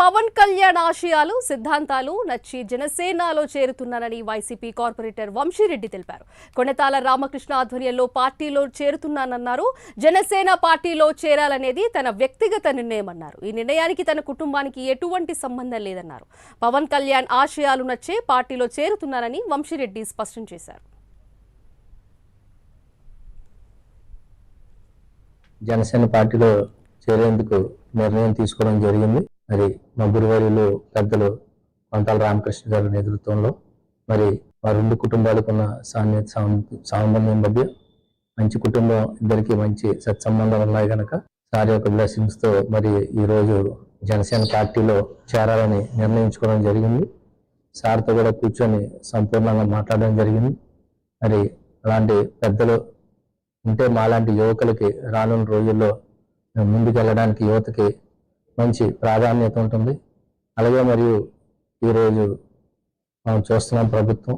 పవన్ కళ్యాణ్ ఆశయాలు సిద్ధాంతాలు నచ్చి జనసేనలో చేరుతున్నానని వైసీపీ కార్పొరేటర్ వంశీరెడ్డి తెలిపారు. కొనతాల రామకృష్ణ ఆధ్వర్యంలో పార్టీలో చేరుతున్నానన్నారు. జనసేన పార్టీలో చేరాలనేది తన వ్యక్తిగత నిర్ణయమన్నారు. ఈ నిర్ణయానికి తన కుటుంబానికి ఎటువంటి సంబంధం లేదన్నారు. పవన్ కళ్యాణ్ ఆశయాలు నచ్చే పార్టీలో చేరుతున్నానని వంశీరెడ్డి స్పష్టం చేశారు. జనసేన పార్టీలో చేరేందుకు నిర్ణయం తీసుకోవడం జరిగింది. మరి మా గురువారిలో పెద్దలు కొంతాల రామకృష్ణ గారి నేతృత్వంలో మరి మా రెండు కుటుంబాలకు ఉన్న సాన్నిహిత సాంబంధం మధ్య మంచి కుటుంబం ఇద్దరికి మంచి సత్సంబంధాలు ఉన్నాయి కనుక సార్ యొక్క బ్లెస్సింగ్స్తో మరి ఈరోజు జనసేన పార్టీలో చేరాలని నిర్ణయించుకోవడం జరిగింది. సార్తో కూడా కూర్చొని సంపూర్ణంగా మాట్లాడడం జరిగింది. మరి అలాంటి పెద్దలు ఉంటే మాలాంటి యువకులకి రానున్న రోజుల్లో ముందుకు వెళ్ళడానికి యువతకి మంచి ప్రాధాన్యత ఉంటుంది. అలాగే మరియు ఈరోజు మనం చూస్తున్నాం ప్రభుత్వం.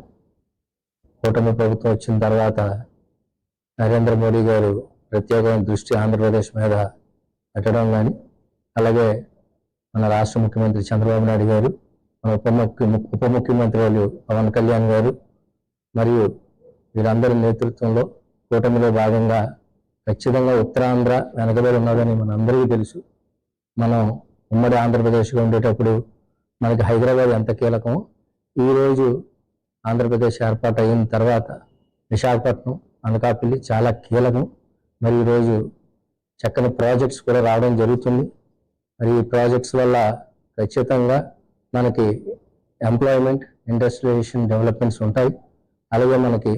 కూటమి ప్రభుత్వం వచ్చిన తర్వాత నరేంద్ర మోడీ గారు ప్రత్యేకమైన దృష్టి ఆంధ్రప్రదేశ్ మీద పెట్టడం కానీ అలాగే మన రాష్ట్ర ముఖ్యమంత్రి చంద్రబాబు నాయుడు గారు మన ఉప ముఖ్య ఉప ముఖ్యమంత్రి పవన్ కళ్యాణ్ గారు మరియు వీరందరి నేతృత్వంలో కూటమిలో భాగంగా ఖచ్చితంగా ఉత్తరాంధ్ర వెనకబడి ఉన్నదని మనందరికీ తెలుసు. మనం ఉమ్మడి ఆంధ్రప్రదేశ్గా ఉండేటప్పుడు మనకి హైదరాబాద్ ఎంత కీలకమో ఈరోజు ఆంధ్రప్రదేశ్ ఏర్పాటు అయిన తర్వాత విశాఖపట్నం అనకాపల్లి చాలా కీలకం. మరి ఈరోజు చక్కని ప్రాజెక్ట్స్ కూడా రావడం జరుగుతుంది. మరి ఈ ప్రాజెక్ట్స్ వల్ల ఖచ్చితంగా మనకి ఎంప్లాయ్మెంట్ ఇండస్ట్రియలైజేషన్ డెవలప్మెంట్స్ ఉంటాయి. అలాగే మనకి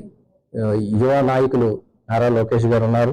యువ నాయకులు నారా లోకేష్ గారు ఉన్నారు.